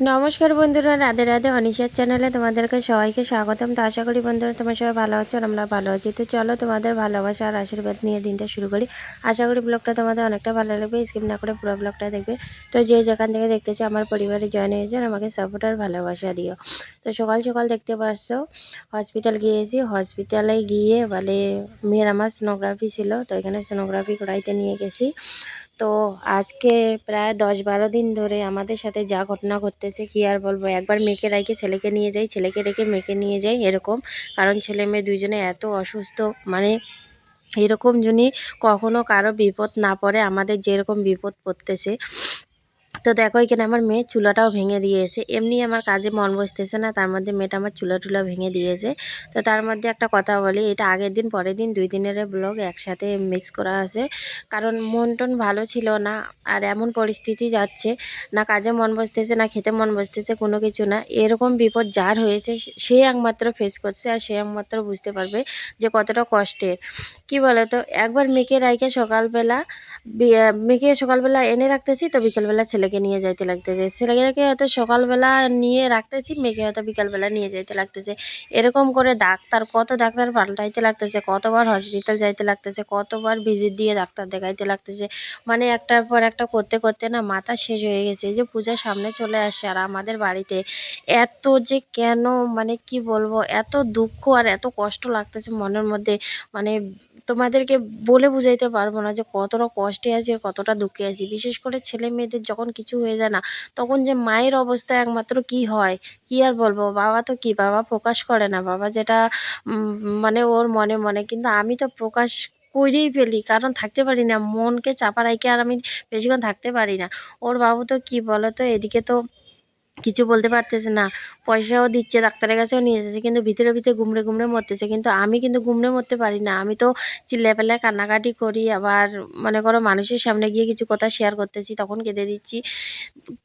নমস্কার বন্ধুরা, রাধে রাধে অনিশার চ্যানেলে তোমাদেরকে সবাইকে স্বাগতম। তো আশা করি বন্ধুরা তোমার সবাই ভালো আছো আর আমরা ভালো আছি। তো চলো তোমাদের ভালোবাসা আর আশীর্বাদ নিয়ে দিনটা শুরু করি। আশা করি ব্লগটা তোমাদের অনেকটা ভালো লাগবে। স্কিপ না করে পুরো ব্লগটা দেখবে। তো যে যেখান থেকে দেখতেছো আমার পরিবারে জয়েন হয়েছে আর আমাকে সাপোর্ট আর ভালোবাসা দিও। তো সকাল সকাল দেখতে পাচ্ছ হসপিটাল গিয়েছি। হসপিটালে গিয়ে বলে মেয়ের আমার সোনোগ্রাফি ছিল, তো এখানে সোনোগ্রাফি করাইতে নিয়ে গেছি। তো আজকে প্রায় দশ বারো দিন ধরে আমাদের সাথে যা ঘটনা ঘটতেছে, কি আর বলব? একবার মেয়েকে রেখে ছেলেকে নিয়ে যাই, ছেলেকে রেখে মেয়েকে নিয়ে যাই এরকম। কারণ ছেলে মেয়ে দুজনে এত অসুস্থ মানে এরকম যদি কখনো কারও বিপদ না পড়ে, আমাদের যেরকম বিপদ পড়তেছে তো দেখো, এখানে আমার মেয়ে চুলাটাও ভেঙে দিয়েছে। এমনি আমার কাজে মন বসতেছে না, তার মধ্যে মেয়েটা আমার চুলা টুলা ভেঙে দিয়েছে। তো তার মধ্যে একটা কথা বলি, এটা আগের দিন, পরের দিন, দুই দিনের ব্লগ একসাথে মিস করা আছে। কারণ মন টন ভালো ছিল না, আর এমন পরিস্থিতি যাচ্ছে, না কাজে মন বসতেছে, না খেতে মন বসতেছে, কোনো কিছু না। এরকম বিপদ যার হয়েছে, সে একমাত্র ফেস করছে, আর সে একমাত্র বুঝতে পারবে যে কতটা কষ্টের। কি বলে তো একবার মেয়েকে রাইকে সকালবেলা মেয়েকে সকালবেলা এনে রাখতেছি, তো বিকেলবেলা ছেলেকে নিয়ে যাইতে লাগতেছে। ছেলেকে হয়তো সকালবেলা নিয়ে রাখতেছি, মেয়েকে হয়তো বিকালবেলা নিয়ে যাইতে লাগতেছে। এরকম করে ডাক্তার, কত ডাক্তার পাল্টাইতে লাগতেছে, কতবার হসপিটাল যাইতে লাগতেছে, কতবার ভিজিট দিয়ে ডাক্তার দেখাইতে লাগতেছে। মানে একটার পর একটা করতে করতে না মাথা শেষ হয়ে গেছে। যে পূজার সামনে চলে আসছে আর আমাদের বাড়িতে এত যে কেন মানে কি বলব, এত দুঃখ আর এত কষ্ট লাগতেছে মনের মধ্যে। মানে তোমাদেরকে বলে বুঝাইতে পারব না যে কতটা কষ্টে আছি আর কতটা দুঃখে আছি। বিশেষ করে ছেলে মেয়েদের যখন কিছু হয়ে যায় না, তখন যে মায়ের অবস্থা একমাত্র কি হয়, কি আর বলব? বাবা তো কি? বাবা প্রকাশ করে না। বাবা যেটা মানে ওর মনে মনে। কিন্তু আমি তো প্রকাশ করেই ফেলি, কারণ থাকতে পারি না। মনকে চাপা রাখে আর আমি বেশিক্ষণ থাকতে পারি না। ওর বাবু তো কি বলো তো এদিকে তো কিছু বলতে পারতেছে না। পয়সাও দিচ্ছে, ডাক্তারের কাছেও নিয়ে যাচ্ছে কিন্তু ভিতরে ভিতরে ঘুমড়ে ঘুমড়ে মরতেছে। কিন্তু আমি কিন্তু ঘুমড়ে মরতে পারি না। আমি তো চিল্লায় পেলায় কান্নাকাটি করি, আবার মনে করো মানুষের সামনে গিয়ে কিছু কথা শেয়ার করতেছি, তখন কেঁদে দিচ্ছি।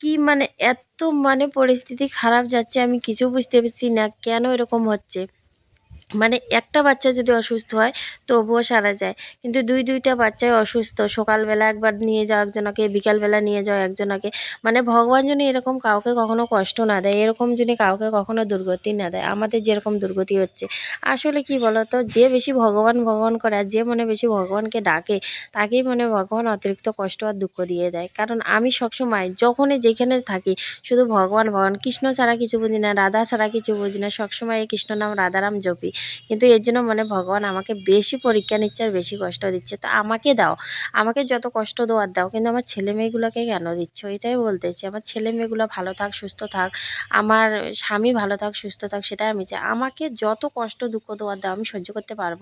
কি মানে এত মানে পরিস্থিতি খারাপ যাচ্ছে, আমি কিছু বুঝতে পারছি না, কেন এরকম হচ্ছে? মানে একটা বাচ্চা যদি অসুস্থ হয় তবুও সারা যায়। কিন্তু দুই, দুইটা বাচ্চাই অসুস্থ, সকালবেলা একবার নিয়ে যাও একজনকে, বিকালবেলা নিয়ে যাও একজনকে মানে ভগবান যদি এরকম কাউকে কখনো কষ্ট না দেয়, এরকম যদি কাউকে কখনো দুর্গতি না দেয়, আমাদের যেরকম দুর্গতি হচ্ছে। আসলে কি বলতো, যে বেশি ভগবান ভগবান করে আর যে মনে বেশি ভগবানকে ডাকে, তাকেই মনে ভগবান অতিরিক্ত কষ্ট আর দুঃখ দিয়ে দেয়। কারণ আমি সবসময় যখনই যেখানে থাকি, শুধু ভগবান ভগবান, কৃষ্ণ ছাড়া কিছু বুঝি না, রাধা ছাড়া কিছু বুঝি না, সবসময় এই কৃষ্ণ নাম রাধারাম জপি। কিন্তু এর জন্য মনে ভগবান আমাকে বেশি পরীক্ষা নিচ্ছে আর বেশি কষ্ট দিচ্ছে। তা আমাকে দাও। আমাকে যত কষ্ট দেওয়ার দাও, কিন্তু আমার ছেলে মেয়েগুলোকে কেন দিচ্ছ? এটাই বলতেছি আমার ছেলে মেয়েগুলো ভালো থাক, সুস্থ থাক, আমার স্বামী ভালো থাক, সুস্থ থাক, সেটাই আমি চাই। আমাকে যত কষ্ট, দুঃখ দেওয়ার দাও, আমি সহ্য করতে পারব।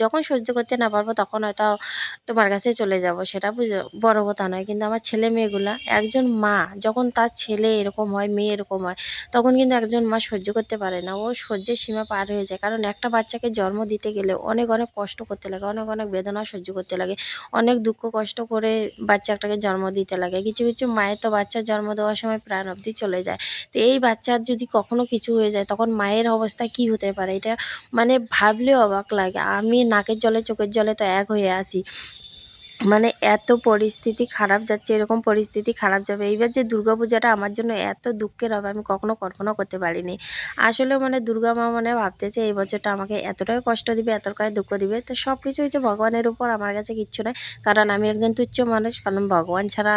যখন সহ্য করতে না পারব, তখন হয়তো তোমার কাছে চলে যাব, সেটা বড় কথা নয়। কিন্তু আমার ছেলে মেয়েগুলা, একজন মা, যখন তার ছেলে এরকম হয়, মেয়ে এরকম হয়, তখন কিন্তু একজন মা সহ্য করতে পারে না। ও সহ্যের সীমা পার হয়ে যায়। কারণ একটা বাচ্চাকে জন্ম দিতে গেলে অনেক অনেক কষ্ট করতে লাগে, অনেক অনেক বেদনা সহ্য করতে লাগে, অনেক দুঃখ কষ্ট করে বাচ্চা একটাকে জন্ম দিতে লাগে। কিছু কিছু মায়ের তো বাচ্চা জন্ম দেওয়ার সময় প্রাণ অবধি চলে যায়। তো এই বাচ্চার যদি কখনো কিছু হয়ে যায়, তখন মায়ের অবস্থা কি হতে পারে? এটা মানে ভাবলেও অবাক লাগে। আমি নাকের জলে, চোখের জলে তো এক হয়ে আসি মানে এত পরিস্থিতি খারাপ যাচ্ছে, এরকম পরিস্থিতি খারাপ যাবে। এইবার যে দুর্গাপূজাটা আমার জন্য এত দুঃখের হবে, আমি কখনো কল্পনা করতে পারিনি। আসলে মানে দুর্গা মা মানে ভাবতেছে এই বছরটা আমাকে এতটাই কষ্ট দিবে, এতটাই দুঃখ দিবে। তো সব কিছু হচ্ছে ভগবানের উপর, আমার কাছে কিচ্ছু নয় কারণ আমি একজন তুচ্ছ মানুষ, কারণ ভগবান ছাড়া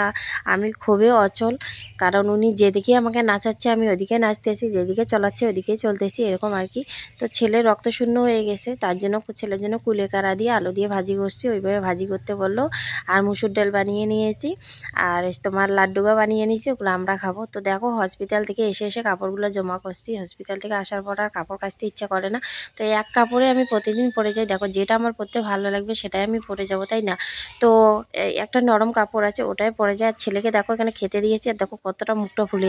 আমি খুবই অচল। কারণ উনি যেদিকে আমাকে নাচাচ্ছে, আমি ওদিকে নাচতেছি, যেদিকে চলাচ্ছে ওদিকেই চলতেছি, এরকম আর কি। তো ছেলে রক্তশূন্য হয়ে গেছে, তার জন্য ছেলের জন্য কুলেকারা দিয়ে আলু দিয়ে ভাজি করছি, ওইভাবে ভাজি করতে বলল। আর মুসুর ডাল বানিয়ে নিয়েছি। আর তোমার লাড্ডুগা বানিয়ে নিয়েছি, ওগুলো আমরা খাব। তো দেখো হসপিটাল থেকে এসে এসে কাপড়গুলো জমা করছি। হসপিটাল থেকে আসার পর আর কাপড় কাচতে ইচ্ছা করে না। তো এক কাপড়ে আমি প্রতিদিন পরে যাই। দেখো, যেটা আমার পরতে ভালো লাগবে সেটাই আমি পরে যাব, তাই না? তো একটা নরম কাপড় আছে, ওটাই পরে যায় আর ছেলেকে দেখো, এখানে খেতে দিয়েছি। আর দেখো, কতটা মুখটা ফুলে